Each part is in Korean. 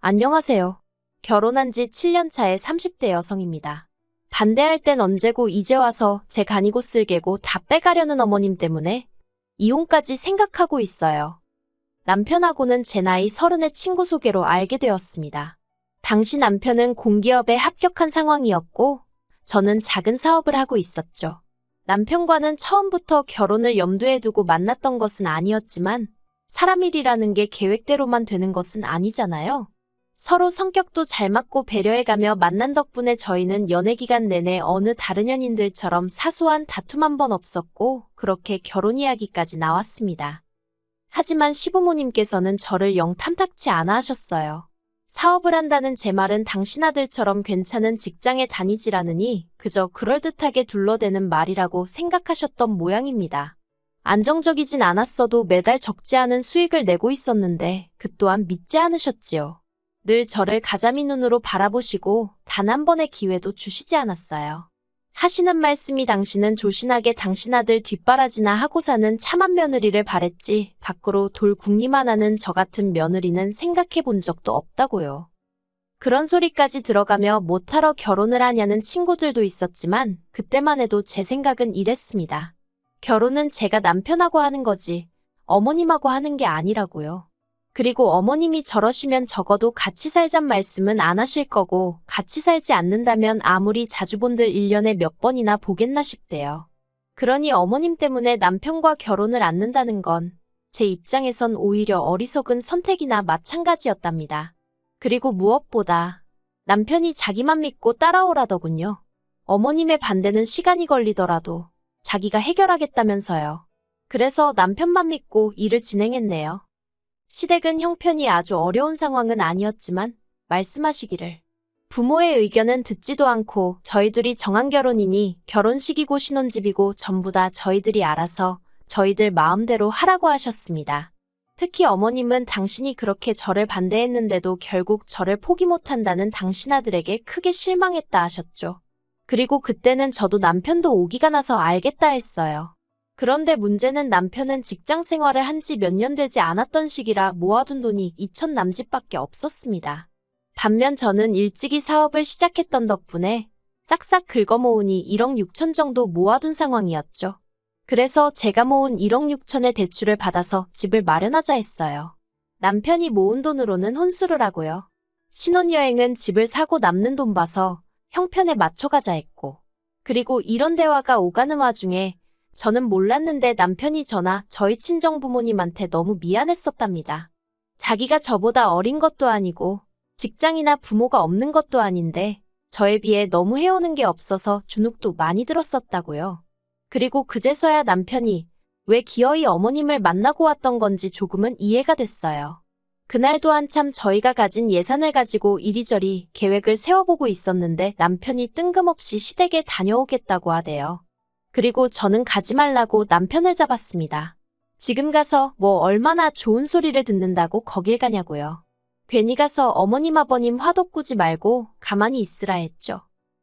안녕하세요. 결혼한 지 7년 차의 30대 여성입니다. 반대할 땐 언제고 이제 와서 제 간이고 쓸개고 다 빼가려는 어머님 때문에 이혼까지 생각하고 있어요. 남편하고는 제 나이 서른의 친구 소개로 알게 되었습니다. 당시 남편은 공기업에 합격한 상황이었고 저는 작은 사업을 하고 있었죠. 남편과는 처음부터 결혼을 염두에 두고 만났던 것은 아니었지만 사람 일이라는 게 계획대로만 되는 것은 아니잖아요. 서로 성격도 잘 맞고 배려해가며 만난 덕분에 저희는 연애 기간 내내 어느 다른 연인들처럼 사소한 다툼 한 번 없었고 그렇게 결혼 이야기까지 나왔습니다. 하지만 시부모님께서는 저를 영 탐탁치 않아 하셨어요. 사업을 한다는 제 말은 당신 아들처럼 괜찮은 직장에 다니지라느니 그저 그럴듯하게 둘러대는 말이라고 생각하셨던 모양입니다. 안정적이진 않았어도 매달 적지 않은 수익을 내고 있었는데 그 또한 믿지 않으셨지요. 늘 저를 가자미 눈으로 바라보시고 단 한 번의 기회도 주시지 않았어요. 하시는 말씀이 당신은 조신하게 당신 아들 뒷바라지나 하고 사는 참한 며느리를 바랬지 밖으로 돌 궁리만 하는 저 같은 며느리는 생각해 본 적도 없다고요. 그런 소리까지 들어가며 못하러 결혼을 하냐는 친구들도 있었지만 그때만 해도 제 생각은 이랬습니다. 결혼은 제가 남편하고 하는 거지 어머님하고 하는 게 아니라고요. 그리고 어머님이 저러시면 적어도 같이 살잔 말씀은 안 하실 거고 같이 살지 않는다면 아무리 자주 본들 1년에 몇 번이나 보겠나 싶대요. 그러니 어머님 때문에 남편과 결혼을 않는다는 건 제 입장에선 오히려 어리석은 선택이나 마찬가지였답니다. 그리고 무엇보다 남편이 자기만 믿고 따라오라더군요. 어머님의 반대는 시간이 걸리더라도 자기가 해결하겠다면서요. 그래서 남편만 믿고 일을 진행했네요. 시댁은 형편이 아주 어려운 상황은 아니었지만 말씀하시기를 부모의 의견은 듣지도 않고 저희들이 정한 결혼이니 결혼식이고 신혼집이고 전부 다 저희들이 알아서 저희들 마음대로 하라고 하셨습니다. 특히 어머님은 당신이 그렇게 저를 반대했는데도 결국 저를 포기 못한다는 당신 아들에게 크게 실망했다 하셨죠. 그리고 그때는 저도 남편도 오기가 나서 알겠다 했어요. 그런데 문제는 남편은 직장 생활을 한 지 몇 년 되지 않았던 시기라 모아둔 돈이 2천 남짓밖에 없었습니다. 반면 저는 일찍이 사업을 시작했던 덕분에 싹싹 긁어모으니 1억 6천 정도 모아둔 상황이었죠. 그래서 제가 모은 1억 6천의 대출을 받아서 집을 마련하자 했어요. 남편이 모은 돈으로는 혼수를 하고요. 신혼여행은 집을 사고 남는 돈 봐서 형편에 맞춰가자 했고. 그리고 이런 대화가 오가는 와중에 저는 몰랐는데 남편이 저나 저희 친정 부모님한테 너무 미안했었답니다. 자기가 저보다 어린 것도 아니고 직장이나 부모가 없는 것도 아닌데 저에 비해 너무 해오는 게 없어서 주눅도 많이 들었었다고요. 그리고 그제서야 남편이 왜 기어이 어머님을 만나고 왔던 건지 조금은 이해가 됐어요. 그날도 한참 저희가 가진 예산을 가지고 이리저리 계획을 세워보고 있었는데 남편이 뜬금없이 시댁에 다녀오겠다고 하대요. 그리고 저는 가지 말라고 남편을 잡았습니다. 지금 가서 뭐 얼마나 좋은 소리를 듣는다고 거길 가냐고요. 괜히 가서 어머님 아버님 화도 꾸지 말고 가만히 있으라 했죠.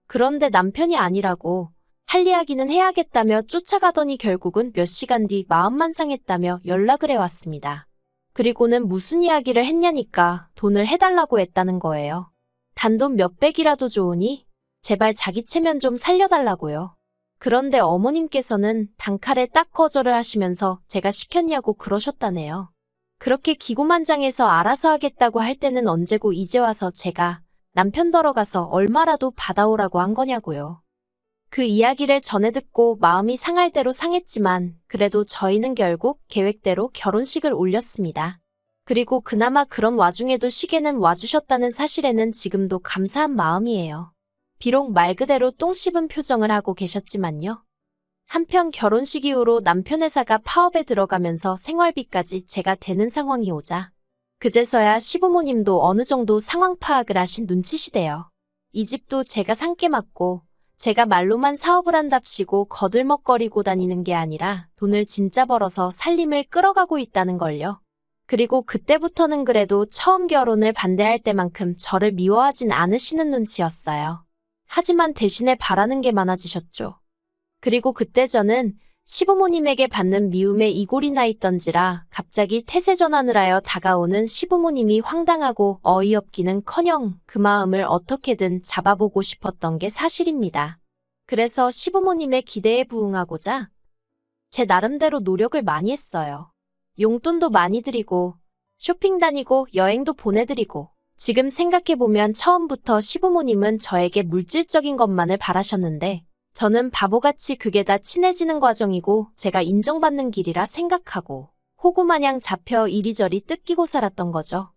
그런데 남편이 아니라고 할 이야기는 해야겠다며 쫓아가더니 결국은 몇 시간 뒤 마음만 상했다며 연락을 해왔습니다. 그리고는 무슨 이야기를 했냐니까 돈을 해달라고 했다는 거예요. 단돈 몇백이라도 좋으니 제발 자기 체면 좀 살려달라고요. 그런데 어머님께서는 단칼에 딱 거절을 하시면서 제가 시켰냐고 그러셨다네요. 그렇게 기고만장해서 알아서 하겠다고 할 때는 언제고 이제 와서 제가 남편 덜어가서 얼마라도 받아오라고 한 거냐고요. 그 이야기를 전해 듣고 마음이 상할 대로 상했지만 그래도 저희는 결국 계획대로 결혼식을 올렸습니다. 그리고 그나마 그런 와중에도 시계는 와주셨다는 사실에는 지금도 감사한 마음이에요. 비록 말 그대로 똥 씹은 표정을 하고 계셨지만요. 한편 결혼식 이후로 남편 회사가 파업에 들어가면서 생활비까지 제가 되는 상황이 오자 그제서야 시부모님도 어느 정도 상황 파악을 하신 눈치시대요. 이 집도 제가 상께 맡고 제가 말로만 사업을 한답시고 거들먹거리고 다니는 게 아니라 돈을 진짜 벌어서 살림을 끌어가고 있다는 걸요. 그리고 그때부터는 그래도 처음 결혼을 반대할 때만큼 저를 미워하진 않으시는 눈치였어요. 하지만 대신에 바라는 게 많아지셨죠. 그리고 그때 저는 시부모님에게 받는 미움에 이골이 나 있던지라 갑자기 태세 전환을 하여 다가오는 시부모님이 황당하고 어이없기는 커녕 그 마음을 어떻게든 잡아보고 싶었던 게 사실입니다. 그래서 시부모님의 기대에 부응하고자 제 나름대로 노력을 많이 했어요. 용돈도 많이 드리고 쇼핑 다니고 여행도 보내드리고 지금 생각해보면 처음부터 시부모님은 저에게 물질적인 것만을 바라셨는데 저는 바보같이 그게 다 친해지는 과정이고 제가 인정받는 길이라 생각하고 호구마냥 잡혀 이리저리 뜯기고 살았던 거죠.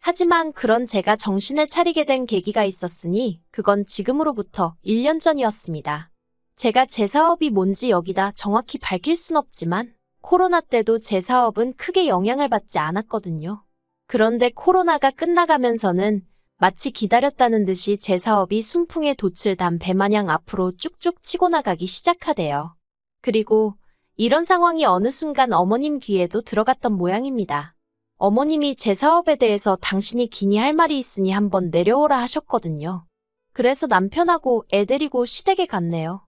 하지만 그런 제가 정신을 차리게 된 계기가 있었으니 그건 지금으로부터 1년 전이었습니다. 제가 제 사업이 뭔지 여기다 정확히 밝힐 순 없지만 코로나 때도 제 사업은 크게 영향을 받지 않았거든요. 그런데 코로나가 끝나가면서는 마치 기다렸다는 듯이 제 사업이 순풍에 단 배마냥 앞으로 쭉쭉 치고 나가기 시작하대요. 그리고 이런 상황이 어느 순간 어머님 귀에도 들어갔던 모양입니다. 어머님이 제 사업에 대해서 당신이 기니 할 말이 있으니 한번 내려오라 하셨거든요. 그래서 남편하고 애 데리고 시댁에 갔네요.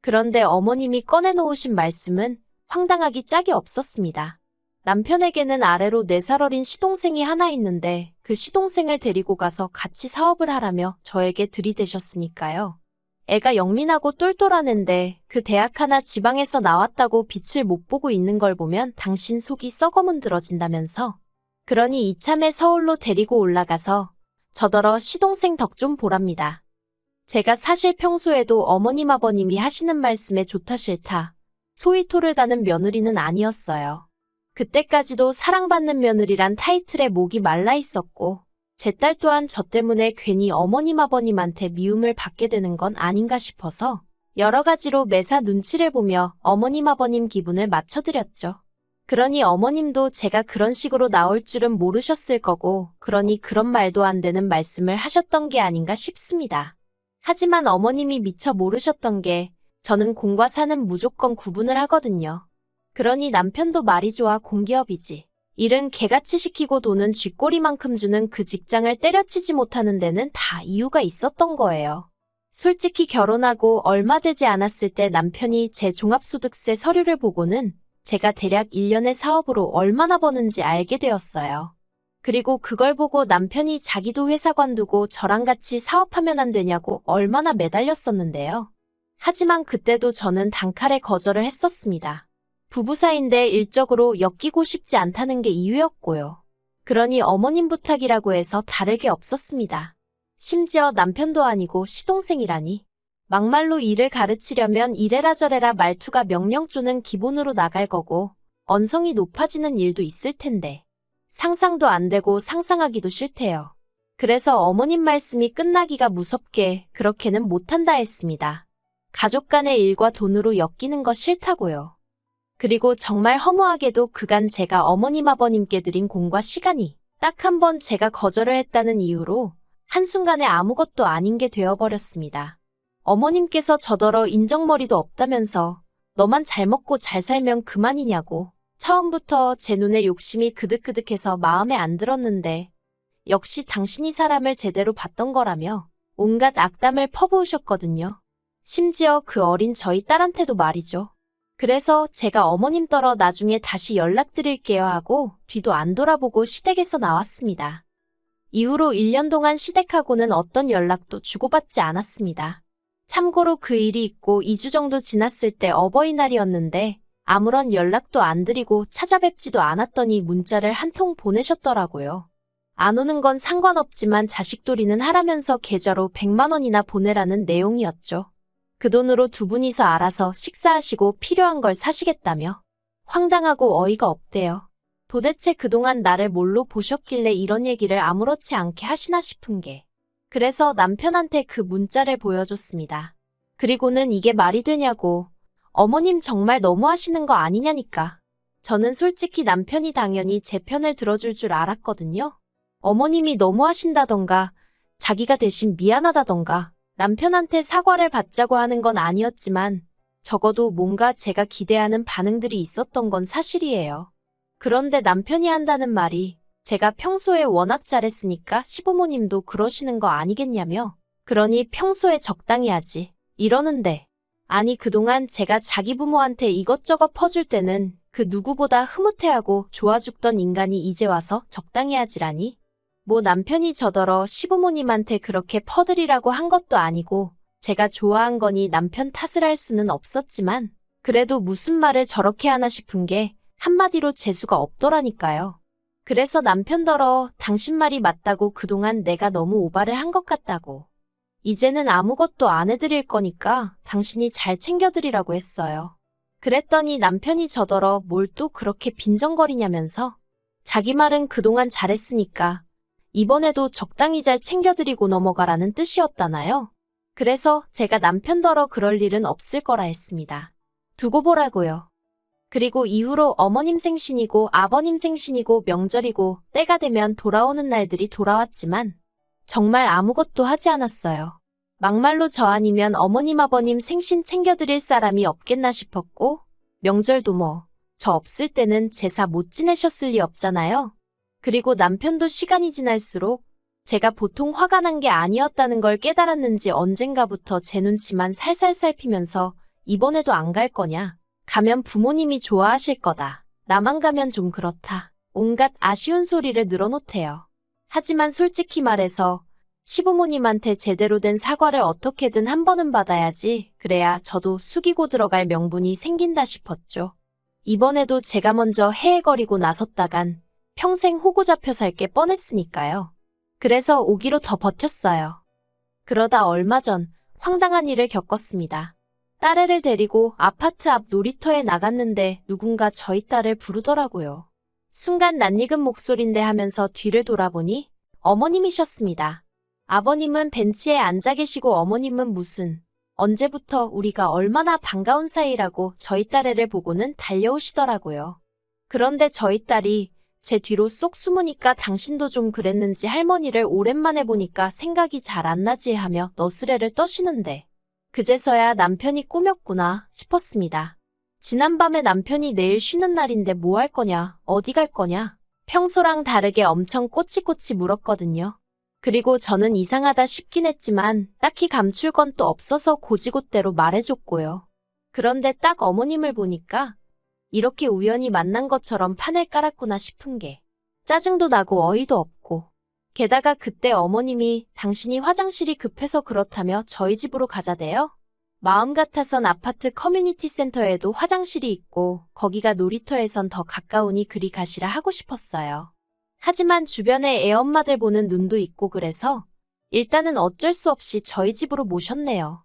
그런데 어머님이 꺼내놓으신 말씀은 황당하기 짝이 없었습니다. 남편에게는 아래로 4살 어린 시동생이 하나 있는데 그 시동생을 데리고 가서 같이 사업을 하라며 저에게 들이대셨으니까요. 애가 영민하고 똘똘한 앤데 그 대학 하나 지방에서 나왔다고 빛을 못 보고 있는 걸 보면 당신 속이 썩어문드러진다면서. 그러니 이참에 서울로 데리고 올라가서 저더러 시동생 덕 좀 보랍니다. 제가 사실 평소에도 어머님 아버님이 하시는 말씀에 좋다 싫다 소위 토를 다는 며느리는 아니었어요. 그때까지도 사랑받는 며느리란 타이틀에 목이 말라 있었고, 제 딸 또한 저 때문에 괜히 어머님 아버님한테 미움을 받게 되는 건 아닌가 싶어서 여러 가지로 매사 눈치를 보며 어머님 아버님 기분을 맞춰드렸죠. 그러니 어머님도 제가 그런 식으로 나올 줄은 모르셨을 거고, 그러니 그런 말도 안 되는 말씀을 하셨던 게 아닌가 싶습니다. 하지만 어머님이 미처 모르셨던 게 저는 공과 사는 무조건 구분을 하거든요. 그러니 남편도 말이 좋아 공기업이지. 일은 개같이 시키고 돈은 쥐꼬리만큼 주는 그 직장을 때려치지 못하는 데는 다 이유가 있었던 거예요. 솔직히 결혼하고 얼마 되지 않았을 때 남편이 제 종합소득세 서류를 보고는 제가 대략 1년의 사업으로 얼마나 버는지 알게 되었어요. 그리고 그걸 보고 남편이 자기도 회사 관두고 저랑 같이 사업하면 안 되냐고 얼마나 매달렸었는데요. 하지만 그때도 저는 단칼에 거절을 했었습니다. 부부 사이인데 일적으로 엮이고 싶지 않다는 게 이유였고요. 그러니 어머님 부탁이라고 해서 다를 게 없었습니다. 심지어 남편도 아니고 시동생이라니. 막말로 일을 가르치려면 이래라 저래라 말투가 명령조는 기본으로 나갈 거고 언성이 높아지는 일도 있을 텐데 상상도 안 되고 상상하기도 싫대요. 그래서 어머님 말씀이 끝나기가 무섭게 그렇게는 못한다 했습니다. 가족 간의 일과 돈으로 엮이는 거 싫다고요. 그리고 정말 허무하게도 그간 제가 어머님 아버님께 드린 공과 시간이 딱 한 번 제가 거절을 했다는 이유로 한순간에 아무것도 아닌 게 되어버렸습니다. 어머님께서 저더러 인정머리도 없다면서 너만 잘 먹고 잘 살면 그만이냐고 처음부터 제 눈에 욕심이 그득그득해서 마음에 안 들었는데 역시 당신이 사람을 제대로 봤던 거라며 온갖 악담을 퍼부으셨거든요. 심지어 그 어린 저희 딸한테도 말이죠. 그래서 제가 어머님 떨어 나중에 다시 연락드릴게요 하고 뒤도 안 돌아보고 시댁에서 나왔습니다. 이후로 1년 동안 시댁하고는 어떤 연락도 주고받지 않았습니다. 참고로 그 일이 있고 2주 정도 지났을 때 어버이날이었는데 아무런 연락도 안 드리고 찾아뵙지도 않았더니 문자를 한 통 보내셨더라고요. 안 오는 건 상관없지만 자식돌이는 하라면서 계좌로 100만 원이나 보내라는 내용이었죠. 그 돈으로 두 분이서 알아서 식사하시고 필요한 걸 사시겠다며 황당하고 어이가 없대요. 도대체 그동안 나를 뭘로 보셨길래 이런 얘기를 아무렇지 않게 하시나 싶은 게. 그래서 남편한테 그 문자를 보여줬습니다. 그리고는 이게 말이 되냐고. 어머님 정말 너무하시는 거 아니냐니까. 저는 솔직히 남편이 당연히 제 편을 들어줄 줄 알았거든요. 어머님이 너무하신다던가, 자기가 대신 미안하다던가, 남편한테 사과를 받자고 하는 건 아니었지만 적어도 뭔가 제가 기대하는 반응들이 있었던 건 사실이에요. 그런데 남편이 한다는 말이 제가 평소에 워낙 잘했으니까 시부모님도 그러시는 거 아니겠냐며 그러니 평소에 적당히 하지 이러는데 아니, 그동안 제가 자기 부모한테 이것저것 퍼줄 때는 그 누구보다 흐뭇해하고 좋아 죽던 인간이 이제 와서 적당히 하지라니? 뭐 남편이 저더러 시부모님한테 그렇게 퍼드리라고 한 것도 아니고 제가 좋아한 거니 남편 탓을 할 수는 없었지만 그래도 무슨 말을 저렇게 하나 싶은 게 한마디로 재수가 없더라니까요. 그래서 남편더러 당신 말이 맞다고 그동안 내가 너무 오바를 한 것 같다고. 이제는 아무것도 안 해드릴 거니까 당신이 잘 챙겨드리라고 했어요. 그랬더니 남편이 저더러 뭘 또 그렇게 빈정거리냐면서 자기 말은 그동안 잘했으니까 이번에도 적당히 잘 챙겨드리고 넘어가라는 뜻이었다나요? 그래서 제가 남편더러 그럴 일은 없을 거라 했습니다. 두고 보라고요. 그리고 이후로 어머님 생신이고 아버님 생신이고 명절이고 때가 되면 돌아오는 날들이 돌아왔지만 정말 아무것도 하지 않았어요. 막말로 저 아니면 어머님 아버님 생신 챙겨드릴 사람이 없겠나 싶었고 명절도 뭐 저 없을 때는 제사 못 지내셨을 리 없잖아요. 그리고 남편도 시간이 지날수록 제가 보통 화가 난 게 아니었다는 걸 깨달았는지 언젠가부터 제 눈치만 살살 살피면서 이번에도 안 갈 거냐? 가면 부모님이 좋아하실 거다. 나만 가면 좀 그렇다. 온갖 아쉬운 소리를 늘어놓대요. 하지만 솔직히 말해서 시부모님한테 제대로 된 사과를 어떻게든 한 번은 받아야지. 그래야 저도 숙이고 들어갈 명분이 생긴다 싶었죠. 이번에도 제가 먼저 헤헤거리고 나섰다간 평생 호구 잡혀 살 게 뻔했으니까요. 그래서 오기로 더 버텼어요. 그러다 얼마 전 황당한 일을 겪었습니다. 딸애를 데리고 아파트 앞 놀이터에 나갔는데 누군가 저희 딸을 부르더라고요. 순간 낯익은 목소린데 하면서 뒤를 돌아보니 어머님이셨습니다. 아버님은 벤치에 앉아 계시고 어머님은 무슨 언제부터 우리가 얼마나 반가운 사이라고 저희 딸애를 보고는 달려오시더라고요. 그런데 저희 딸이 제 뒤로 쏙 숨으니까 당신도 좀 그랬는지 할머니를 오랜만에 보니까 생각이 잘 안 나지 하며 너스레를 떠시는데 그제서야 남편이 꾸몄구나 싶었습니다. 지난밤에 남편이 내일 쉬는 날인데 뭐 할 거냐, 어디 갈 거냐, 평소랑 다르게 엄청 꼬치꼬치 물었거든요. 그리고 저는 이상하다 싶긴 했지만 딱히 감출 건 또 없어서 고지곳대로 말해줬고요. 그런데 딱 어머님을 보니까 이렇게 우연히 만난 것처럼 판을 깔았구나 싶은 게 짜증도 나고 어이도 없고 게다가 그때 어머님이 당신이 화장실이 급해서 그렇다며 저희 집으로 가자대요. 마음 같아선 아파트 커뮤니티 센터에도 화장실이 있고 거기가 놀이터에선 더 가까우니 그리 가시라 하고 싶었어요. 하지만 주변에 애엄마들 보는 눈도 있고 그래서 일단은 어쩔 수 없이 저희 집으로 모셨네요.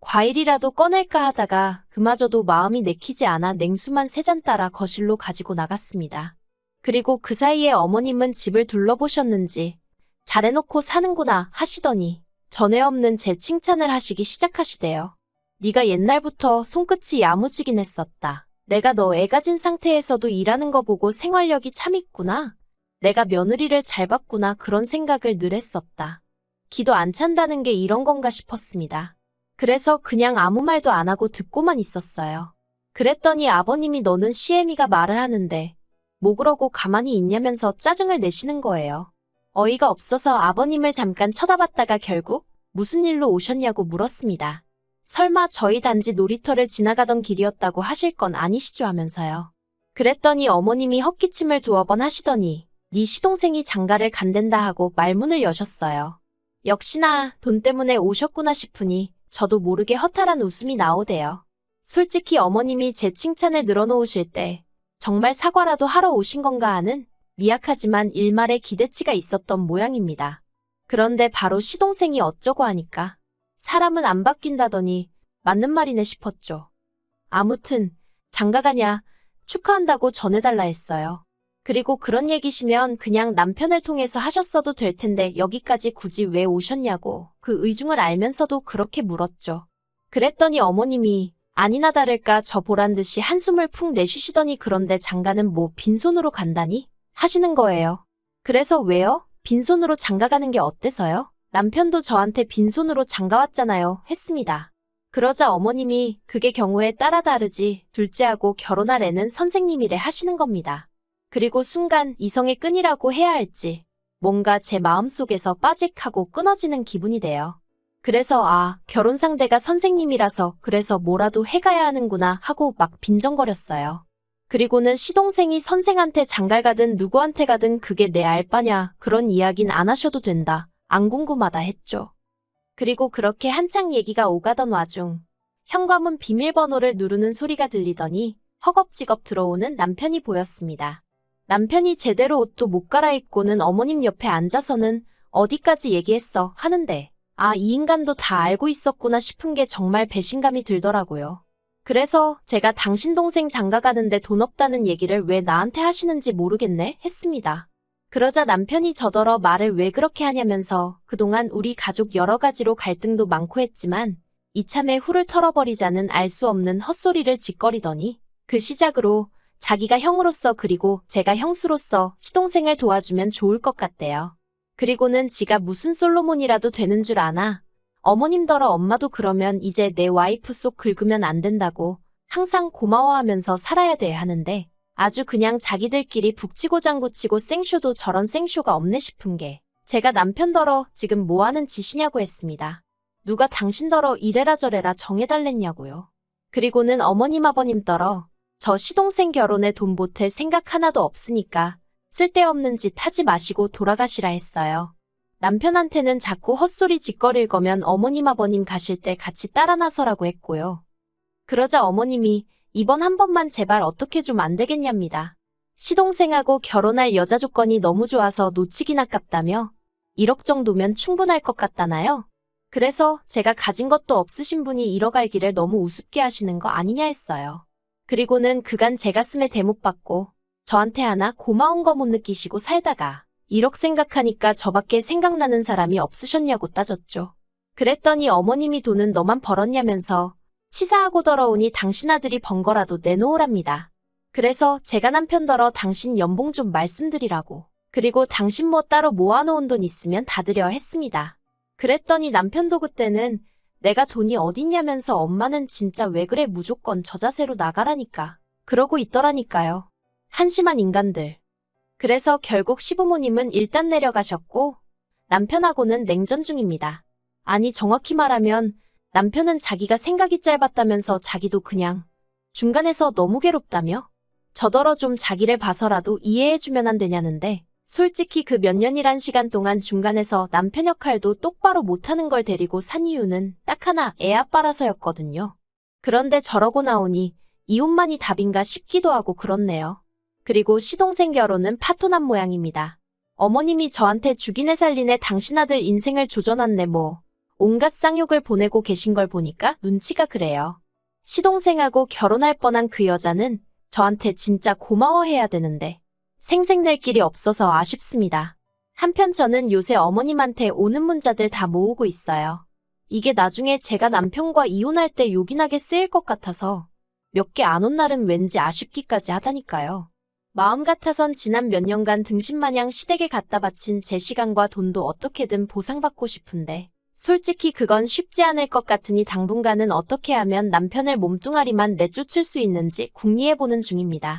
과일이라도 꺼낼까 하다가 그마저도 마음이 내키지 않아 냉수만 세 잔 따라 거실로 가지고 나갔습니다. 그리고 그 사이에 어머님은 집을 둘러보셨는지 잘해놓고 사는구나 하시더니 전에 없는 제 칭찬을 하시기 시작하시대요. 네가 옛날부터 손끝이 야무지긴 했었다. 내가 너 애 가진 상태에서도 일하는 거 보고 생활력이 참 있구나. 내가 며느리를 잘 봤구나 그런 생각을 늘 했었다. 기도 안 찬다는 게 이런 건가 싶었습니다. 그래서 그냥 아무 말도 안 하고 듣고만 있었어요. 그랬더니 아버님이 너는 시애미가 말을 하는데 뭐 그러고 가만히 있냐면서 짜증을 내시는 거예요. 어이가 없어서 아버님을 잠깐 쳐다봤다가 결국 무슨 일로 오셨냐고 물었습니다. 설마 저희 단지 놀이터를 지나가던 길이었다고 하실 건 아니시죠 하면서요. 그랬더니 어머님이 헛기침을 두어 번 하시더니 네 시동생이 장가를 간댄다 하고 말문을 여셨어요. 역시나 돈 때문에 오셨구나 싶으니 저도 모르게 허탈한 웃음이 나오대요. 솔직히 어머님이 제 칭찬을 늘어놓으실 때 정말 사과라도 하러 오신 건가 하는 미약하지만 일말의 기대치가 있었던 모양입니다. 그런데 바로 시동생이 어쩌고 하니까 사람은 안 바뀐다더니 맞는 말이네 싶었죠. 아무튼 장가 가냐 축하한다고 전해달라 했어요. 그리고 그런 얘기시면 그냥 남편을 통해서 하셨어도 될 텐데 여기까지 굳이 왜 오셨냐고 그 의중을 알면서도 그렇게 물었죠. 그랬더니 어머님이 아니나 다를까 저 보란 듯이 한숨을 푹 내쉬시더니 그런데 장가는 뭐 빈손으로 간다니? 하시는 거예요. 그래서 왜요? 빈손으로 장가 가는 게 어때서요? 남편도 저한테 빈손으로 장가 왔잖아요. 했습니다. 그러자 어머님이 그게 경우에 따라 다르지 둘째하고 결혼할 애는 선생님이래 하시는 겁니다. 그리고 순간 이성의 끈이라고 해야 할지 뭔가 제 마음속에서 빠직하고 끊어지는 기분이 돼요. 그래서 아, 결혼 상대가 선생님이라서 그래서 뭐라도 해가야 하는구나 하고 막 빈정거렸어요. 그리고는 시동생이 선생한테 장갈 가든 누구한테 가든 그게 내 알바냐 그런 이야긴 안 하셔도 된다. 안 궁금하다 했죠. 그리고 그렇게 한창 얘기가 오가던 와중 현관문 비밀번호를 누르는 소리가 들리더니 허겁지겁 들어오는 남편이 보였습니다. 남편이 제대로 옷도 못 갈아입고는 어머님 옆에 앉아서는 어디까지 얘기했어 하는데 아, 이 인간도 다 알고 있었구나 싶은 게 정말 배신감이 들더라고요. 그래서 제가 당신 동생 장가 가는데 돈 없다는 얘기를 왜 나한테 하시는지 모르겠네 했습니다. 그러자 남편이 저더러 말을 왜 그렇게 하냐면서 그동안 우리 가족 여러 가지로 갈등도 많고 했지만 이참에 후를 털어버리자는 알 수 없는 헛소리를 짓거리더니 그 시작으로 자기가 형으로서 그리고 제가 형수로서 시동생을 도와주면 좋을 것 같대요. 그리고는 지가 무슨 솔로몬이라도 되는 줄 아나 어머님더러 엄마도 그러면 이제 내 와이프 속 긁으면 안 된다고 항상 고마워하면서 살아야 돼 하는데 아주 그냥 자기들끼리 북치고 장구치고 생쇼도 저런 생쇼가 없네 싶은 게 제가 남편더러 지금 뭐 하는 짓이냐고 했습니다. 누가 당신더러 이래라 저래라 정해달랬냐고요. 그리고는 어머님 아버님더러 저 시동생 결혼에 돈 보탤 생각 하나도 없으니까 쓸데없는 짓 하지 마시고 돌아가시라 했어요. 남편한테는 자꾸 헛소리 짓거릴 거면 어머님 아버님 가실 때 같이 따라 나서라고 했고요. 그러자 어머님이 이번 한 번만 제발 어떻게 좀 안 되겠냐입니다. 시동생하고 결혼할 여자 조건이 너무 좋아서 놓치긴 아깝다며 1억 정도면 충분할 것 같다나요? 그래서 제가 가진 것도 없으신 분이 1억 알기를 너무 우습게 하시는 거 아니냐 했어요. 그리고는 그간 제 가슴에 대못 받고 저한테 하나 고마운 거 못 느끼시고 살다가 1억 생각하니까 저밖에 생각나는 사람이 없으셨냐고 따졌죠. 그랬더니 어머님이 돈은 너만 벌었냐면서 치사하고 더러우니 당신 아들이 번 거라도 내놓으랍니다. 그래서 제가 남편더러 당신 연봉 좀 말씀드리라고. 그리고 당신 뭐 따로 모아놓은 돈 있으면 다 드려 했습니다. 그랬더니 남편도 그때는 내가 돈이 어딨냐면서 엄마는 진짜 왜 그래 무조건 저 자세로 나가라니까. 그러고 있더라니까요. 한심한 인간들. 그래서 결국 시부모님은 일단 내려가셨고 남편하고는 냉전 중입니다. 아니 정확히 말하면 남편은 자기가 생각이 짧았다면서 자기도 그냥 중간에서 너무 괴롭다며 저더러 좀 자기를 봐서라도 이해해주면 안 되냐는데 솔직히 그 몇 년이란 시간 동안 중간에서 남편 역할도 똑바로 못하는 걸 데리고 산 이유는 딱 하나 애 아빠라서였거든요. 그런데 저러고 나오니 이혼만이 답인가 싶기도 하고 그렇네요. 그리고 시동생 결혼은 파토난 모양입니다. 어머님이 저한테 죽이네 살리네 당신 아들 인생을 조져놨네 뭐 온갖 쌍욕을 보내고 계신 걸 보니까 눈치가 그래요. 시동생하고 결혼할 뻔한 그 여자는 저한테 진짜 고마워해야 되는데 생색낼 길이 없어서 아쉽습니다. 한편 저는 요새 어머님한테 오는 문자들 다 모으고 있어요. 이게 나중에 제가 남편과 이혼할 때 요긴하게 쓰일 것 같아서 몇 개 안 온 날은 왠지 아쉽기까지 하다니까요. 마음 같아선 지난 몇 년간 등신마냥 시댁에 갖다 바친 제 시간과 돈도 어떻게든 보상받고 싶은데 솔직히 그건 쉽지 않을 것 같으니 당분간은 어떻게 하면 남편을 몸뚱아리만 내쫓을 수 있는지 궁리해보는 중입니다.